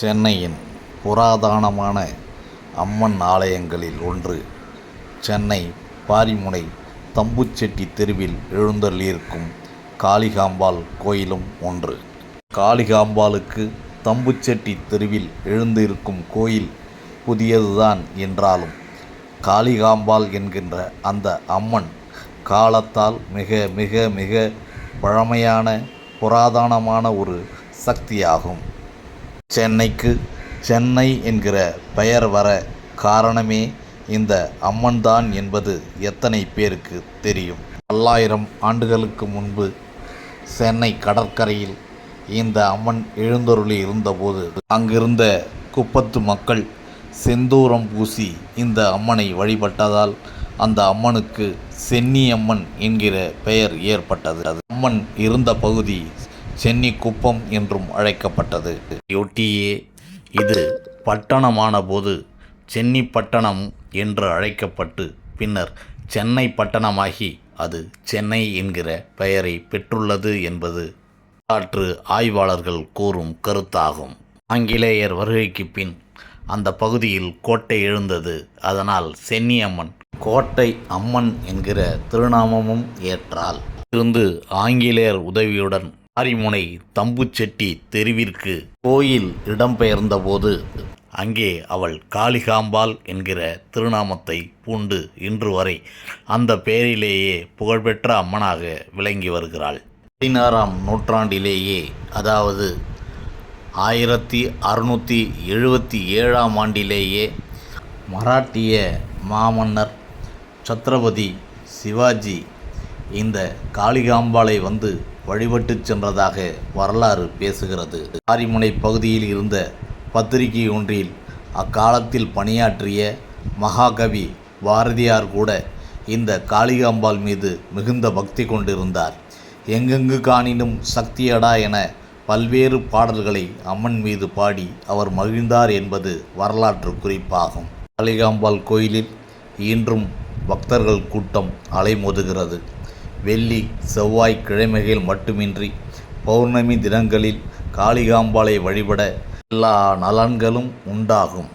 சென்னையின் புராதனமான அம்மன் ஆலயங்களில் ஒன்று சென்னை பாரிமுனை தம்புச்செட்டி தெருவில் எழுந்தள்ளியிருக்கும் காளிகாம்பாள் கோயிலும் ஒன்று. காளிகாம்பாளுக்கு தம்புச்செட்டி தெருவில் எழுந்திருக்கும் கோயில் புதியதுதான் என்றாலும் காளிகாம்பாள் என்கின்ற அந்த அம்மன் காலத்தால் மிக மிக மிக பழமையான புராதனமான ஒரு சக்தியாகும். சென்னைக்கு சென்னை என்கிற பெயர் வர காரணமே இந்த அம்மன்தான் என்பது எத்தனை பேருக்கு தெரியும்? பல்லாயிரம் ஆண்டுகளுக்கு முன்பு சென்னை கடற்கரையில் இந்த அம்மன் எழுந்தொருளி இருந்தபோது அங்கிருந்த குப்பத்து மக்கள் செந்தூரம் பூசி இந்த அம்மனை வழிபட்டதால் அந்த அம்மனுக்கு சென்னியம்மன் என்கிற பெயர் ஏற்பட்டது. அது அம்மன் இருந்த பகுதி சென்னி குப்பம் என்றும் அழைக்கப்பட்டது. ஒட்டியே இது பட்டணமான போது சென்னிப்பட்டணம் என்று அழைக்கப்பட்டு பின்னர் சென்னை பட்டணமாகி அது சென்னை என்கிற பெயரை பெற்றுள்ளது என்பது வரலாற்று ஆய்வாளர்கள் கூறும் கருத்தாகும். ஆங்கிலேயர் வருகைக்கு பின் அந்த பகுதியில் கோட்டை எழுந்தது. அதனால் சென்னியம்மன் கோட்டை அம்மன் என்கிற திருநாமமும் ஏற்றால் இருந்து ஆங்கிலேயர் உதவியுடன் மாரிமுனை தம்புச்செட்டி தெருவிற்கு கோயில் இடம்பெயர்ந்தபோது அங்கே அவள் காளிகாம்பாள் என்கிற திருநாமத்தை பூண்டு இன்று வரை அந்த பெயரிலேயே புகழ்பெற்ற அம்மனாக விளங்கி வருகிறாள். பதினாறாம் நூற்றாண்டிலேயே அதாவது ஆயிரத்தி அறுநூற்றி எழுபத்தி ஏழாம் ஆண்டிலேயே மராட்டிய மாமன்னர் சத்ரபதி சிவாஜி இந்த காளிகாம்பாளை வந்து வழிபட்டு சென்றதாக வரலாறு பேசுகிறது. ஆரிமுனை பகுதியில் இருந்த பத்திரிகை ஒன்றில் அக்காலத்தில் பணியாற்றிய மகாகவி பாரதியார் கூட இந்த காளிகாம்பாள் மீது மிகுந்த பக்தி கொண்டிருந்தார். எங்கெங்கு காணினும் சக்தியடா என பல்வேறு பாடல்களை அம்மன் மீது பாடி அவர் மகிழ்ந்தார் என்பது வரலாற்று குறிப்பாகும். காளிகாம்பாள் கோயிலில் இன்றும் பக்தர்கள் கூட்டம் அலைமோதுகிறது. வெள்ளி செவ்வாய் கிழமைகள் மட்டுமின்றி பௌர்ணமி தினங்களில் காளிகாம்பாளை வழிபட எல்லா நலன்களும் உண்டாகும்.